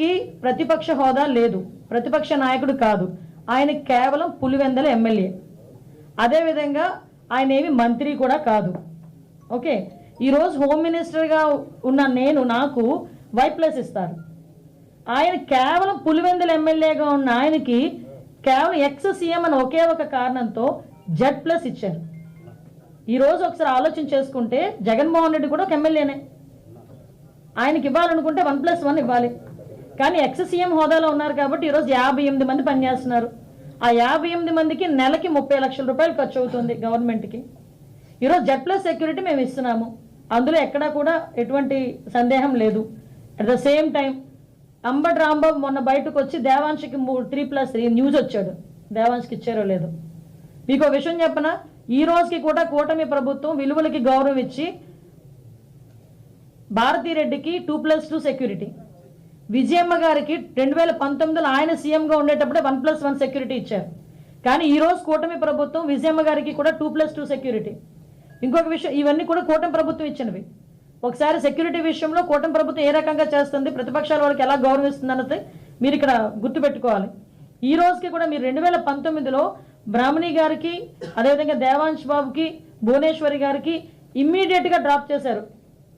ఆయనకి ప్రతిపక్ష హోదా లేదు. ప్రతిపక్ష నాయకుడు కాదు. ఆయన కేవలం పులివెందల ఎమ్మెల్యే. అదేవిధంగా ఆయన ఏమి మంత్రి కూడా కాదు. ఓకే? ఈరోజు హోమ్ మినిస్టర్గా ఉన్న నేను నాకు వై ప్లస్ ఇస్తారు. ఆయన కేవలం పులివెందుల ఎమ్మెల్యేగా ఉన్న ఆయనకి కేవలం ఎక్స్ సీఎం అని ఒకే ఒక కారణంతో జెడ్ ప్లస్ ఇచ్చారు. ఈరోజు ఒకసారి ఆలోచన చేసుకుంటే జగన్మోహన్ రెడ్డి కూడా ఒక ఎమ్మెల్యేనే. ఆయనకి ఇవ్వాలనుకుంటే వన్ ప్లస్ వన్ ఇవ్వాలి. కానీ ఎక్స్ సీఎం హోదాలో ఉన్నారు కాబట్టి ఈరోజు యాభై ఎనిమిది మంది పనిచేస్తున్నారు. ఆ యాభై ఎనిమిది మందికి నెలకి ముప్పై లక్షల రూపాయలు ఖర్చు అవుతుంది గవర్నమెంట్కి. ఈరోజు జెడ్ ప్లస్ సెక్యూరిటీ మేము ఇస్తున్నాము. అందులో ఎక్కడా కూడా ఎటువంటి సందేహం లేదు. At the same time Ambati Rambabu మొన్న బయటకు వచ్చి దేవాంశకి త్రీ ప్లస్ త్రీ న్యూస్ వచ్చాడు. దేవాంశ్కి ఇచ్చారో లేదు. మీకు ఒక విషయం చెప్పిన? ఈ రోజుకి కూడా కూటమి ప్రభుత్వం విలువలకి గౌరవం ఇచ్చి భారతీరెడ్డికి two plus two security Vijayamma గారికి రెండు వేల పంతొమ్మిదిలో ఆయన సీఎంగా ఉండేటప్పుడే వన్ ప్లస్ వన్ సెక్యూరిటీ ఇచ్చారు. కానీ ఈ రోజు కూటమి ప్రభుత్వం విజయమ్మ గారికి కూడా టూ ప్లస్ టూ సెక్యూరిటీ. ఇంకొక విషయం ఇవన్నీ కూడా కూటమి ప్రభుత్వం ఇచ్చినవి. ఒకసారి సెక్యూరిటీ విషయంలో కూటమి ప్రభుత్వం ఏ రకంగా చేస్తుంది ప్రతిపక్షాల వాళ్ళకి ఎలా గౌరవిస్తుంది అన్నది మీరు ఇక్కడ గుర్తుపెట్టుకోవాలి. ఈ రోజుకి కూడా మీరు రెండు వేల పంతొమ్మిదిలో బ్రాహ్మణి గారికి అదేవిధంగా దేవాంశ్ బాబుకి భువనేశ్వరి గారికి ఇమ్మీడియట్గా డ్రాప్ చేశారు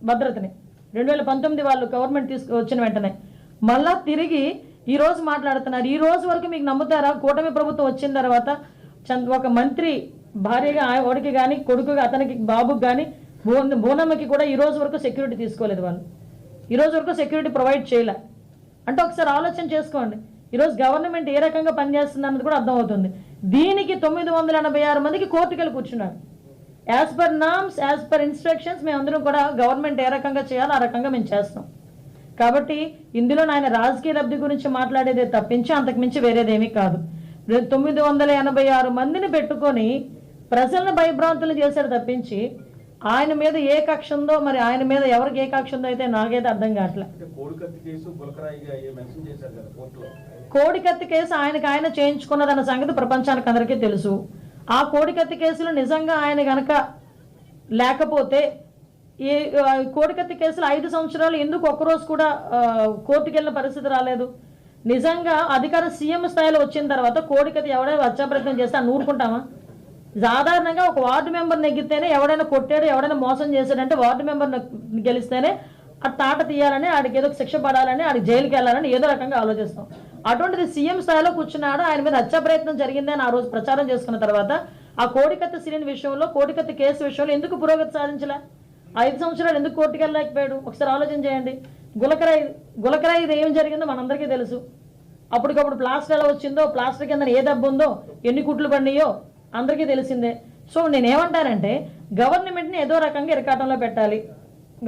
భద్రతని. రెండు వేల పంతొమ్మిది వాళ్ళు గవర్నమెంట్ తీసుకు వచ్చిన వెంటనే. మళ్ళా తిరిగి ఈ రోజు మాట్లాడుతున్నారు. ఈ రోజు వరకు మీకు నమ్ముతారా? కూటమి ప్రభుత్వం వచ్చిన తర్వాత ఒక మంత్రి భార్యగా ఆ- వాడికి కానీ కొడుకుగా అతనికి బాబుకి కానీ బోనమ్మకి కూడా ఈ రోజు వరకు సెక్యూరిటీ తీసుకోలేదు వాళ్ళు. ఈ రోజు వరకు సెక్యూరిటీ ప్రొవైడ్ చేయలే. అంటే ఒకసారి ఆలోచన చేసుకోండి. ఈరోజు గవర్నమెంట్ ఏ రకంగా పనిచేస్తుంది అన్నది కూడా అర్థమవుతుంది. దీనికి తొమ్మిది వందల ఎనభై ఆరు మందికి కోర్టుకెళ్ళి కూర్చున్నారు. As per norms as per instructions మేము అందరం కూడా గవర్నమెంట్ ఏ రకంగా చేయాలో ఆ రకంగా మేము చేస్తాం. కాబట్టి ఇందులో ఆయన రాజకీయ లబ్ధి గురించి మాట్లాడేదే తప్పించి అంతకు మించి వేరేదేమీ కాదు. తొమ్మిది వందల ఎనభై ఆరు మందిని పెట్టుకొని ప్రజలను భయభ్రాంతులు చేశాడు తప్పించి ఆయన మీద ఏ కక్ష ఉందో మరి ఆయన మీద ఎవరికి ఏ కక్ష ఉందో అయితే నాకైతే అర్థం కావట్లే. కోడికత్తి కేసు ఆయనకు ఆయన చేయించుకున్నదన్న సంగతి ప్రపంచానికి అందరికీ తెలుసు. ఆ కోడికత్తి కేసులో నిజంగా ఆయన గనక లేకపోతే ఈ ఆ, కోడికత్తి కేసులో ఐదు సంవత్సరాలు ఎందుకు ఒక్కరోజు కూడా కోర్టుకు వెళ్ళిన పరిస్థితి రాలేదు? నిజంగా అధికార సీఎం స్థాయిలో వచ్చిన తర్వాత కోడికత్తి ఎవడైనా హత్యాప్రయత్నం చేస్తే నూరుకుంటామా సాధారణంగా ఒక వార్డు మెంబర్ నెగ్గితేనే ఎవడైనా కొట్టాడు ఎవడైనా మోసం చేశాడంటే వార్డు మెంబర్ గెలిస్తేనే ఆ తాట తీయాలని ఆడికి ఏదో శిక్ష పడాలని ఆడికి జైలుకి వెళ్ళాలని ఏదో రకంగా ఆలోచిస్తాం. అటువంటిది సీఎం స్థాయిలో కూర్చున్నాడు ఆయన మీద హత్యా ప్రయత్నం జరిగిందని ఆ రోజు ప్రచారం చేసుకున్న తర్వాత ఆ కోడికత్తి సిరిన్ విషయంలో కోడికత్తి కేసు విషయంలో ఎందుకు పురోగతి సాధించలే? ఐదు సంవత్సరాలు ఎందుకు కోర్టుకు వెళ్ళలేకపోయాడు? ఒకసారి ఆలోచన చేయండి. గులకరాయి గులకరాయి ఇది ఏం జరిగిందో మనందరికీ తెలుసు. అప్పటికప్పుడు ప్లాస్టర్ ఎలా వచ్చిందో ప్లాస్టర్ కింద ఏ దెబ్బ ఉందో ఎన్ని కుట్లు పడినాయో అందరికీ తెలిసిందే. సో నేను ఏమంటానంటే గవర్నమెంట్ని ఏదో రకంగా ఇరకాటంలో పెట్టాలి.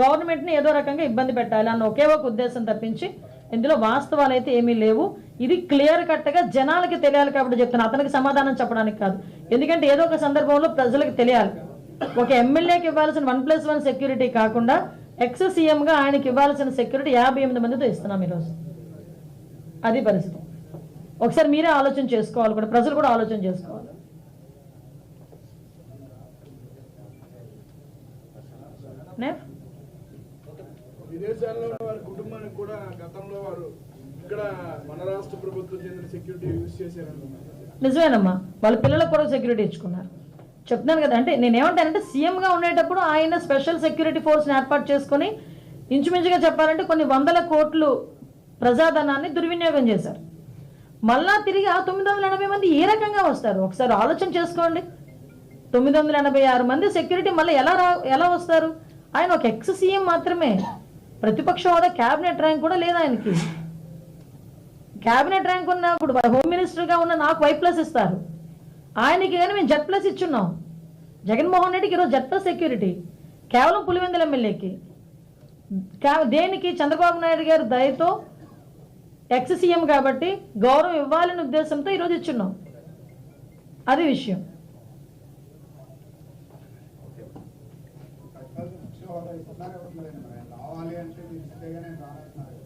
గవర్నమెంట్ని ఏదో రకంగా ఇబ్బంది పెట్టాలి అన్న ఒకే ఒక ఉద్దేశం తప్పించి ఇందులో వాస్తవాలు అయితే ఏమీ లేవు. ఇది క్లియర్ కట్గా జనాలకి తెలియాలి కాబట్టి చెప్తున్నా. అతనికి సమాధానం చెప్పడానికి కాదు. ఎందుకంటే ఏదో ఒక సందర్భంలో ప్రజలకు తెలియాలి. ఒక ఎమ్మెల్యేకి ఇవ్వాల్సిన వన్ ప్లస్ వన్ సెక్యూరిటీ కాకుండా ఎక్స్ సీఎంగా ఆయనకి ఇవ్వాల్సిన సెక్యూరిటీ యాభై ఎనిమిది మందితో ఇస్తున్నాం ఈరోజు. అది పరిస్థితి. ఒకసారి మీరే ఆలోచన చేసుకోవాలి కూడా ప్రజలు కూడా ఆలోచన చేసుకోవాలి. నెక్స్ట్ విదేశాల్లో ఉన్న వారి కుటుంబానికి కూడా గతంలో వారు ఇక్కడ మన రాష్ట్ర ప్రభుత్వం చెందిన సెక్యూరిటీ యూజ్ చేశారన్నమాట. నిజమేనమ్మా. వాళ్ళ పిల్లలకు కూడా సెక్యూరిటీ ఇచ్చుకున్నారు. చెప్తున్నాను కదా అంటే నేనేమంటానంటే సీఎంగా ఉండేటప్పుడు ఆయన స్పెషల్ సెక్యూరిటీ ఫోర్స్ని ఏర్పాటు చేసుకొని ఇంచుమించుగా చెప్పాలంటే కొన్ని వందల కోట్లు ప్రజాధనాన్ని దుర్వినియోగం చేశారు. మళ్ళా తిరిగి ఆ తొమ్మిది వందల ఎనభై మంది ఏ రకంగా వస్తారు? ఒకసారి ఆలోచన చేసుకోండి. తొమ్మిది వందల ఎనభై ఆరు మంది సెక్యూరిటీ మళ్ళీ ఎలా రా ఎలా వస్తారు? ఆయన ఒక ఎక్స్ సీఎం మాత్రమే. ప్రతిపక్ష హోదా క్యాబినెట్ ర్యాంక్ కూడా లేదు ఆయనకి. క్యాబినెట్ ర్యాంక్ ఉన్న ఇప్పుడు హోమ్ మినిస్టర్గా ఉన్న నాకు వై ప్లస్ ఇస్తారు. ఆయనకి కానీ మేము జెడ్ ప్లస్ ఇచ్చున్నాం. జగన్మోహన్ రెడ్డికి ఈరోజు జెడ్ ప్లస్ సెక్యూరిటీ కేవలం పులివెందుల ఎమ్మెల్యేకి. దేనికి? చంద్రబాబు నాయుడు గారు దయతో ఎక్స్ సీఎం కాబట్టి గౌరవం ఇవ్వాలనే ఉద్దేశంతో ఈరోజు ఇచ్చున్నాం. అది విషయం. రావాలి అంటే మీరు ఇస్తేగానే రానంటున్నారు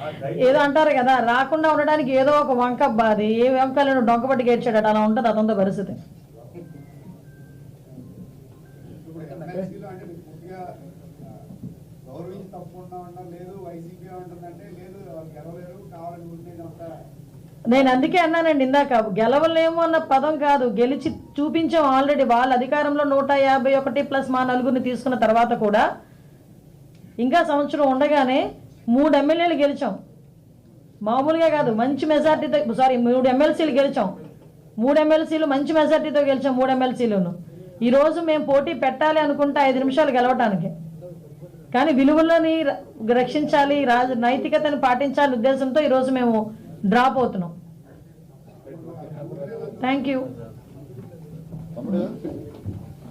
ఆ దయ- ఏదో అంటారు కదా రాకుండా ఉండడానికి ఏదో ఒక వంక బాది ఏ వంకలను డొంకబట్టి గేర్చాడట అలా ఉంటుంది అతనితో పరిస్థితి. గౌరవించి తప్పకుండా ఉండడం లేదు వైసీపీ ఉంటుందంటే లేదు గెలవలేరు కావాలని అంతా నేను అందుకే అన్నానండి ఇందాక గెలవలేము అన్న పదం కాదు. గెలిచి చూపించాం ఆల్రెడీ. వాళ్ళ అధికారంలో నూట యాభై ఒకటి ప్లస్ మా నలుగురిని తీసుకున్న తర్వాత కూడా ఇంకా సంవత్సరం ఉండగానే మూడు ఎమ్మెల్యేలు గెలిచాం. మామూలుగా కాదు మంచి మెజార్టీతో సారీ మూడు ఎమ్మెల్సీలు గెలిచాం. మూడు ఎమ్మెల్సీలు మంచి మెజార్టీతో గెలిచాం మూడు ఎమ్మెల్సీలను. ఈరోజు మేము పోటీ పెట్టాలి అనుకుంటే ఐదు నిమిషాలు గెలవటానికి. కానీ విలువలని ర- రక్షించాలి రాజ నైతికతను పాటించాలి ఉద్దేశంతో ఈరోజు మేము డ్రాప్ అవుతున్నాం. Thank you